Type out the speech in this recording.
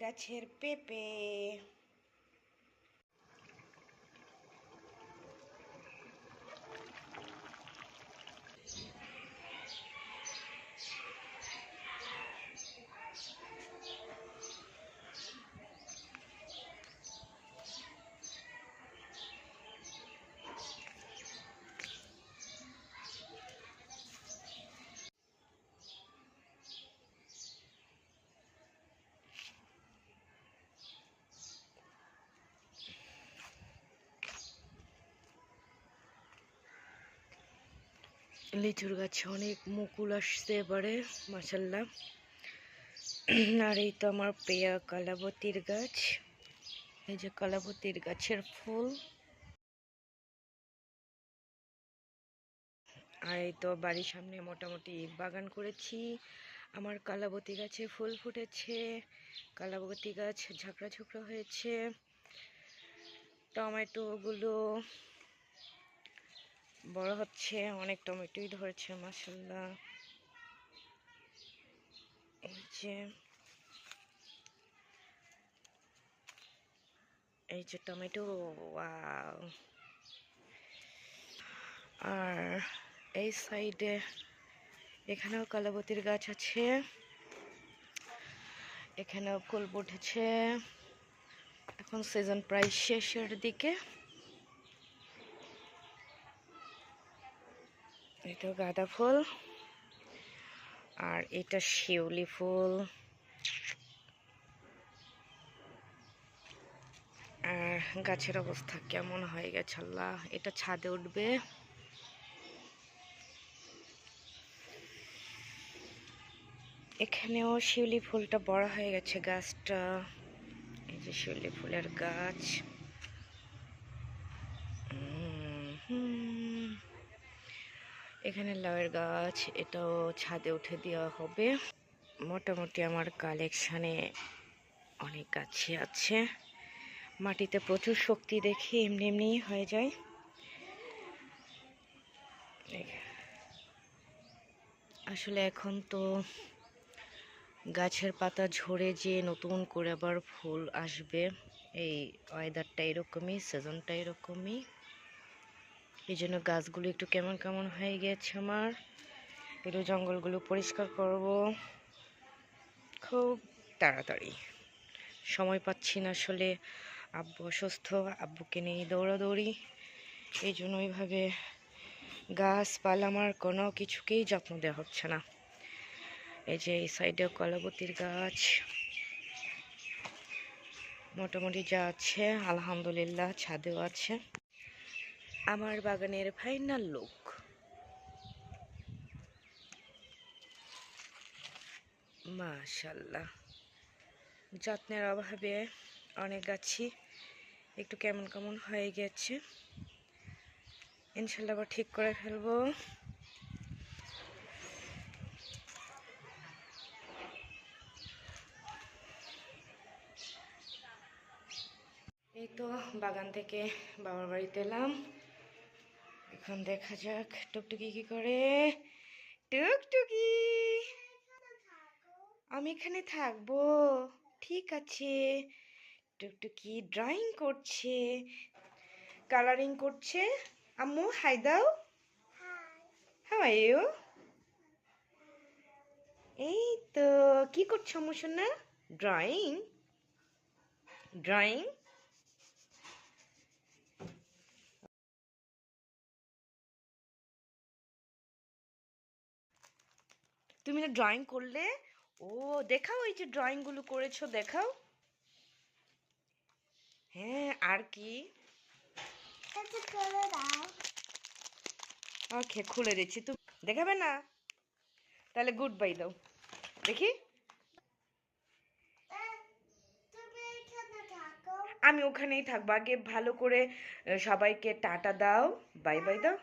গাছের পেঁপে লিচুর গাছে অনেক মুকুল আসছে এবারে মাসাল্লাহ আর এই তো আমার পেয়া কালাবতীর গাছ। এই যে কালাবতীর গাছের ফুল। আর এই তো বাড়ির সামনে মোটামুটি বাগান করেছি। আমার কালাবতী গাছে ফুল ফুটেছে। কালাবতী গাছ ঝাঁকড়া ঝুঁকড়া হয়েছে। টমেটোগুলো বড় হচ্ছে, অনেক টমেটোই ধরেছে মাসাল্লাহ এই যে এই যে টমেটো আর এই সাইডে এখানেও কালাবতীর গাছ আছে, এখানেও ফুল উঠেছে এখন সিজন প্রায় শেষের দিকে। এটা গাঁদা ফুল। আর এটা শিউলি ফুল। আর গাছের অবস্থা কেমন হয়ে গেছে আল্লাহ, এটা ছাদে উঠবে। এখানেও শিউলি ফুলটা বড় হয়ে গেছে গাছটা। এই যে শিউলি ফুলের গাছ। এখানে লাউয়ের গাছ, এটাও ছাদে উঠে দেওয়া হবে। মোটামুটি আমার কালেকশানে অনেক গাছই আছে। মাটিতে প্রচুর শক্তি দেখি এমনি এমনি হয়ে যায়। আসলে এখন তো গাছের পাতা ঝরে যে নতুন করে আবার ফুল আসবে। এই ওয়েদারটা এরকমই সিজনটা এরকমই। এই জন্য গাছগুলো একটু কেমন কেমন হয়ে গেছে আমার। একটু জঙ্গলগুলো পরিষ্কার করব। খুব তাড়াতাড়ি। সময় পাচ্ছি না আসলে আব্বু অসুস্থ, আব্বুকে নিয়ে দৌড়াদৌড়ি। এই জন্য ওইভাবে গাছপালা আমার কোনো কিছুকেই যত্ন দেওয়া হচ্ছে না। এই যে এই সাইডে কলাবতীর গাছ। মোটামুটি যা আছে, আলহামদুলিল্লাহ, ছাদেও আছে। আমার বাগানের ফাইনাল লুক। মাশাল্লাহ। যত্নের অভাবে অনেক গাছই একটু কেমন কেমন হয়ে গেছে। ইনশাল্লাহ আবার ঠিক করে ফেলব। এই তো বাগান থেকে বাবার বাড়িতে এলাম। এখন দেখা যাক, টুকটুকি কি করে? টুকটুকি! আমি এখানে থাকব। ঠিক আছে। টুকটুকি ড্রয়িং করছে। কালারিং করছে। আম্মু হাই দাও। হাউ ইউ এই তো, কি করছ আম্মু সোনা? ড্রয়িং ড্রয়িং তুমি না ড্রয়িং করলে? ও দেখাও এই যে ড্রয়িংগুলো করেছ দেখাও। হ্যাঁ আর কি? ওকে খুলে দিচ্ছি। তুমি দেখাবে না? তাহলে গুড বাই দাও। দেখি। আমি ওখানেই থাকব। আগে ভালো করে সবাইকে টাটা দাও। বাই বাই দাও।